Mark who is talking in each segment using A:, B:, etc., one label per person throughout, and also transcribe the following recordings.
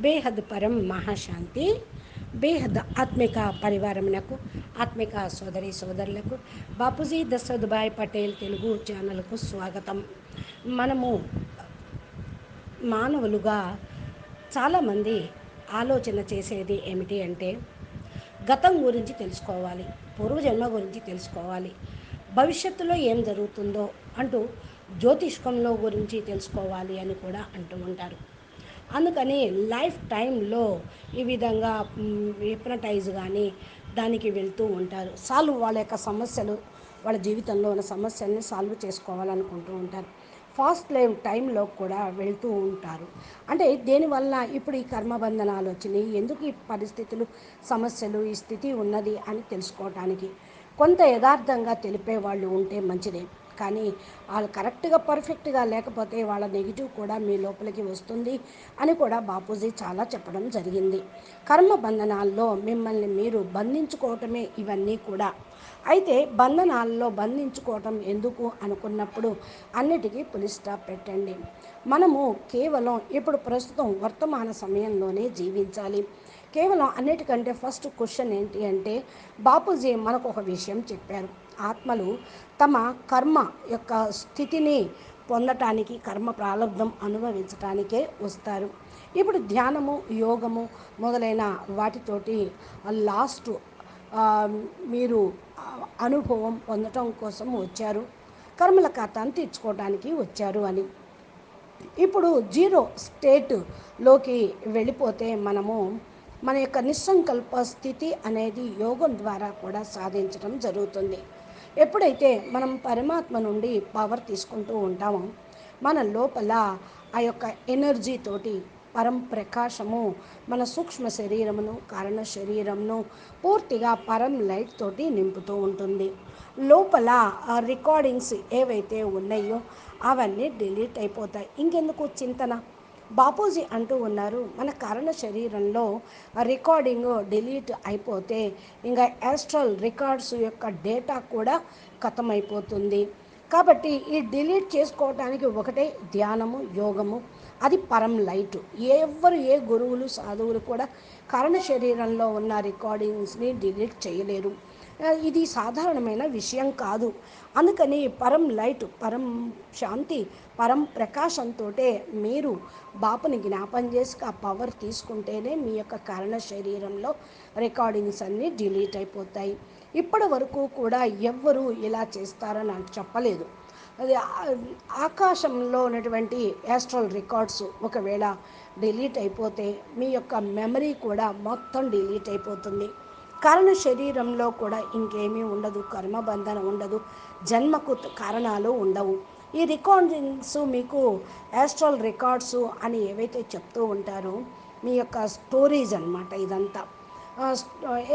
A: బేహద్ పరం మహాశాంతి బేహద్ ఆత్మిక పరివారమునకు ఆత్మిక సోదరి సోదరులకు బాపూజీ దశరథ్భాయ్ పటేల్ తెలుగు ఛానల్కు స్వాగతం. మనము మానవులుగా చాలామంది ఆలోచన చేసేది ఏమిటి అంటే గతం గురించి తెలుసుకోవాలి పూర్వజన్మ గురించి తెలుసుకోవాలి భవిష్యత్తులో ఏం జరుగుతుందో అంటూ జ్యోతిష్కంలో గురించి తెలుసుకోవాలి అని కూడా అంటూ ఉంటారు. అందుకని లైఫ్ టైంలో ఈ విధంగా హిప్నటైజ్ కానీ దానికి వెళ్తూ ఉంటారు. సాల్వ్ వాళ్ళ యొక్క సమస్యలు వాళ్ళ జీవితంలో ఉన్న సమస్యల్ని సాల్వ్ చేసుకోవాలనుకుంటూ ఉంటారు. ఫాస్ట్ లైఫ్ టైంలో కూడా వెళ్తూ ఉంటారు. అంటే దేనివల్ల ఇప్పుడు ఈ కర్మబంధనాలు వచ్చినాయి ఎందుకు ఈ పరిస్థితులు సమస్యలు ఈ స్థితి ఉన్నది అని తెలుసుకోవటానికి కొంత యథార్థంగా తెలిపే వాళ్ళు ఉంటే మంచిదే. కానీ వాళ్ళు కరెక్ట్గా పర్ఫెక్ట్గా లేకపోతే వాళ్ళ నెగిటివ్ కూడా మీ లోపలికి వస్తుంది అని కూడా బాపూజీ చాలా చెప్పడం జరిగింది. కర్మ బంధనాల్లో మిమ్మల్ని మీరు బంధించుకోవటమే ఇవన్నీ కూడా. అయితే బంధనాల్లో బంధించుకోవటం ఎందుకు అనుకున్నప్పుడు అన్నిటికీ పులి స్టాప్ పెట్టండి. మనము కేవలం ఇప్పుడు ప్రస్తుతం వర్తమాన సమయంలోనే జీవించాలి. కేవలం అన్నిటికంటే ఫస్ట్ క్వశ్చన్ ఏంటి అంటే బాపూజీ మనకు ఒక విషయం చెప్పారు. ఆత్మలు తమ కర్మ యొక్క స్థితిని పొందటానికి కర్మ ప్రారంభం అనుభవించటానికే వస్తారు. ఇప్పుడు ధ్యానము యోగము మొదలైన వాటితోటి లాస్ట్ మీరు అనుభవం పొందటం కోసం వచ్చారు. కర్మల ఖాతాను తీర్చుకోవడానికి వచ్చారు అని. ఇప్పుడు జీరో స్టేట్లోకి వెళ్ళిపోతే మనము మన యొక్క నిస్సంకల్ప స్థితి అనేది యోగం ద్వారా కూడా సాధించడం జరుగుతుంది. ఎప్పుడైతే మనం పరమాత్మ నుండి పవర్ తీసుకుంటూ ఉంటామో మన లోపల ఆ యొక్క ఎనర్జీ తోటి పరం ప్రకాశము మన సూక్ష్మ శరీరమును కారణ శరీరమును పూర్తిగా పరం లైట్ తోటి నింపుతూ ఉంటుంది. లోపల రికార్డింగ్స్ ఏవైతే ఉన్నాయో అవన్నీ డిలీట్ అయిపోతాయి. ఇంకెందుకు చింతన? బాపూజీ అంటూ ఉన్నారు. మన కారణ శరీరంలో రికార్డింగ్ డిలీట్ అయిపోతే ఇంకా యాస్ట్రల్ రికార్డ్స్ యొక్క డేటా కూడా ఖతమైపోతుంది కాబట్టి ఈ డిలీట్ చేసుకోవటానికి ఒకటే ధ్యానము యోగము. అది పరం లైట్. ఎవరు ఏ గురువులు సాధువులు కూడా కారణ శరీరంలో ఉన్న రికార్డింగ్స్ని డిలీట్ చేయలేరు. ఇది సాధారణమైన విషయం కాదు. అందుకని పరం లైట్ పరం శాంతి పరం ప్రకాశంతో మీరు బాపుని జ్ఞాపం చేసి ఆ పవర్ తీసుకుంటేనే మీ యొక్క కారణ శరీరంలో రికార్డింగ్స్ అన్నీ డిలీట్ అయిపోతాయి. ఇప్పటి వరకు కూడా ఎవ్వరూ ఇలా చేస్తారని చెప్పలేదు. అది ఆకాశంలో ఉన్నటువంటి యాస్ట్రల్ రికార్డ్స్ ఒకవేళ డిలీట్ అయిపోతే మీ యొక్క మెమరీ కూడా మొత్తం డిలీట్ అయిపోతుంది. కారణ శరీరంలో కూడా ఇంకేమీ ఉండదు కర్మబంధన ఉండదు జన్మకు కారణాలు ఉండవు. ఈ రికార్డింగ్స్ మీకు యాస్ట్రల్ రికార్డ్స్ అని ఏవైతే చెప్తూ ఉంటారో మీ యొక్క స్టోరీస్ అనమాట ఇదంతా.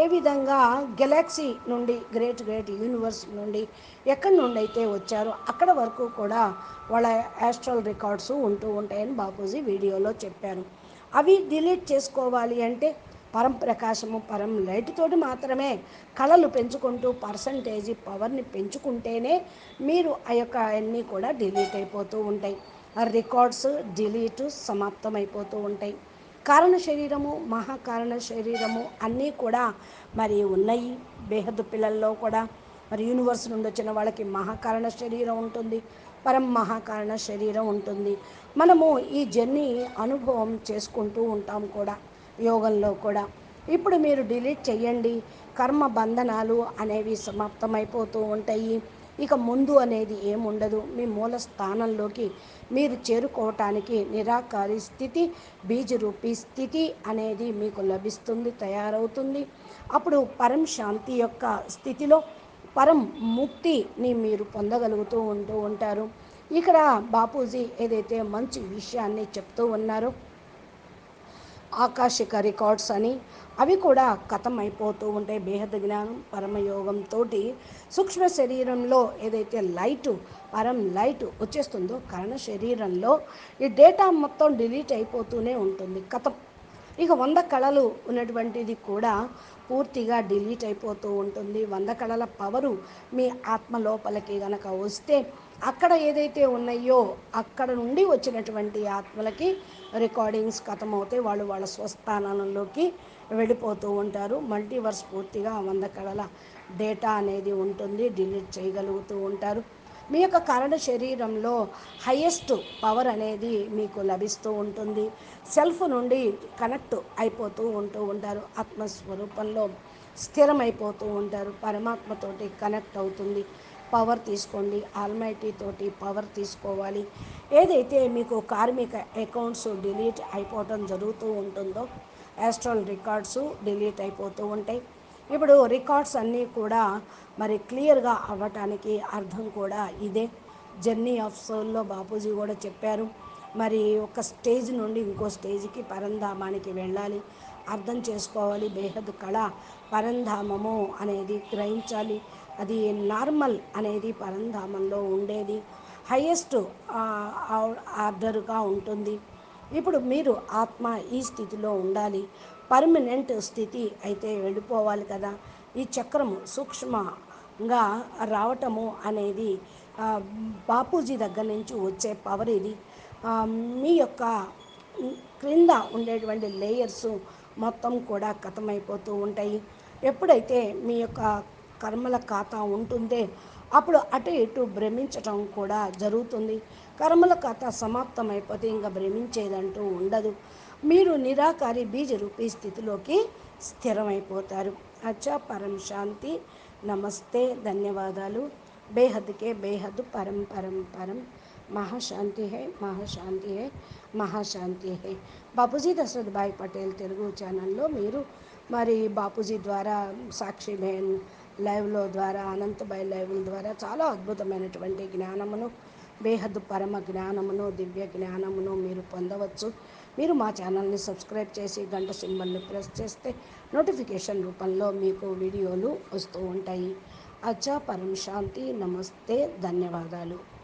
A: ఏ విధంగా గెలాక్సీ నుండి గ్రేట్ గ్రేట్ యూనివర్స్ నుండి ఎక్కడి నుండి అయితే వచ్చారో అక్కడ వరకు కూడా వాళ్ళ యాస్ట్రల్ రికార్డ్స్ ఉంటూ ఉంటాయని బాపూజీ వీడియోలో చెప్పారు. అవి డిలీట్ చేసుకోవాలి అంటే పరం ప్రకాశము పరం లైట్తోటి మాత్రమే కళలు పెంచుకుంటూ పర్సంటేజీ పవర్ని పెంచుకుంటేనే మీరు ఆ యొక్క అన్నీ కూడా డిలీట్ అయిపోతూ ఉంటాయి. రికార్డ్స్ డిలీట్ సమాప్తం అయిపోతూ ఉంటాయి. కారణ శరీరము మహాకారణ శరీరము అన్నీ కూడా మరి ఉన్నాయి. బేహద్దు పిల్లల్లో కూడా మరి యూనివర్స్ నుండి వచ్చిన వాళ్ళకి మహాకారణ శరీరం ఉంటుంది. పరం మహాకారణ శరీరం ఉంటుంది. మనము ఈ జర్నీ అనుభవం చేసుకుంటూ ఉంటాం కూడా. యోగంలో కూడా. ఇప్పుడు మీరు డిలీట్ చేయండి కర్మ బంధనాలు అనేవి సమాప్తమైపోతూ ఉంటాయి. ఇక ముందు అనేది ఏముండదు. మీ మూల స్థానంలోకి మీరు చేరుకోవటానికి నిరాకారి స్థితి బీజరూపి స్థితి అనేది మీకు లభిస్తుంది తయారవుతుంది. అప్పుడు పరం శాంతి యొక్క స్థితిలో పరం ముక్తిని మీరు పొందగలుగుతూ ఉంటూ ఉంటారు. ఇక్కడ బాపూజీ ఏదైతే మంచి విషయాన్ని చెప్తూ ఉన్నారో ఆకాశిక రికార్డ్స్ అని. అవి కూడా కథం అయిపోతూ ఉంటాయి బేహద జ్ఞానం పరమయోగంతో సూక్ష్మ శరీరంలో ఏదైతే లైటు పరం లైట్ వచ్చేస్తుందో కరణ శరీరంలో ఈ డేటా మొత్తం డిలీట్ అయిపోతూనే ఉంటుంది కథం. ఇక వంద కళలు ఉన్నటువంటిది కూడా పూర్తిగా డిలీట్ అయిపోతూ ఉంటుంది. వంద కళల పవరు మీ ఆత్మ లోపలికి గనక వస్తే అక్కడ ఏదైతే ఉన్నాయో అక్కడ నుండి వచ్చినటువంటి ఆత్మలకి రికార్డింగ్స్ ఖతమవుతాయి వాళ్ళు వాళ్ళ స్వస్థానంలోకి వెళ్ళిపోతూ ఉంటారు. మల్టీవర్స్ పూర్తిగా వంద కళల డేటా అనేది ఉంటుంది. డిలీట్ చేయగలుగుతూ ఉంటారు. మీ యొక్క కారణ శరీరంలో హయ్యెస్ట్ పవర్ అనేది మీకు లభిస్తూ ఉంటుంది. సెల్ఫ్ నుండి కనెక్ట్ అయిపోతూ ఉంటూ ఉంటారు. ఆత్మస్వరూపంలో స్థిరమైపోతూ ఉంటారు. పరమాత్మతోటి కనెక్ట్ అవుతుంది. పవర్ తీసుకోండి ఆల్మైటీ తోటి పవర్ తీసుకోవాలి. ఏదైతే మీకు కార్మిక అకౌంట్స్ డిలీట్ అయిపోవటం జరుగుతూ ఉంటుందో యాస్ట్రల్ రికార్డ్స్ డిలీట్ అయిపోతూ ఉంటాయి. ఇప్పుడు రికార్డ్స్ అన్నీ కూడా మరి క్లియర్గా అవ్వటానికి అర్థం కూడా ఇదే. జర్నీ ఆఫ్ సోల్లో బాపూజీ కూడా చెప్పారు మరి ఒక స్టేజ్ నుండి ఇంకో స్టేజ్కి పరంధామానికి వెళ్ళాలి అర్థం చేసుకోవాలి బేహద్ కళ పరంధామము అనేది గ్రహించాలి. అది నార్మల్ అనేది పరంధామంలో ఉండేది. హయ్యెస్ట్ ఆర్డర్గా ఉంటుంది. ఇప్పుడు మీరు ఆత్మ ఈ స్థితిలో ఉండాలి. పర్మనెంట్ స్థితి అయితే వెళ్ళిపోవాలి కదా. ఈ చక్రము సూక్ష్మంగా రావటము అనేది బాపూజీ దగ్గర నుంచి వచ్చే పవర్ ఇది. మీ యొక్క క్రింద ఉండేటువంటి లేయర్స్ మొత్తం కూడా కథమైపోతూ ఉంటాయి. ఎప్పుడైతే మీ యొక్క కర్మల ఖాతా ఉంటుందే. అప్పుడు అటు ఇటు భ్రమించటం కూడా జరుగుతుంది. కర్మల ఖాతా సమాప్తమైపోతే ఇంకా భ్రమించేదంటూ ఉండదు. మీరు నిరాకారి బీజ రూపీ స్థితిలోకి స్థిరమైపోతారు. అచ్చా పరం శాంతి. నమస్తే ధన్యవాదాలు. బేహద్కే బేహద్ పరం పరం పరం. మహాశాంతి హే మహాశాంతి హే మహాశాంతి హే. బాపూజీ దశరథ్ భాయ్ పటేల్ తెలుగు ఛానల్లో మీరు మరి బాపూజీ ద్వారా సాక్షి బెన్ లైవ్లో ద్వారా అనంతబాయ్ లైవ్ల ద్వారా చాలా అద్భుతమైనటువంటి జ్ఞానమును బేహద్దు పరమ జ్ఞానమును దివ్య జ్ఞానమును మీరు పొందవచ్చు. మీరు మా ఛానల్ని సబ్స్క్రైబ్ చేసి గంట సింబల్ని ప్రెస్ చేస్తే నోటిఫికేషన్ రూపంలో మీకు వీడియోలు వస్తూ ఉంటాయి. అచ్చా పరం శాంతి నమస్తే ధన్యవాదాలు.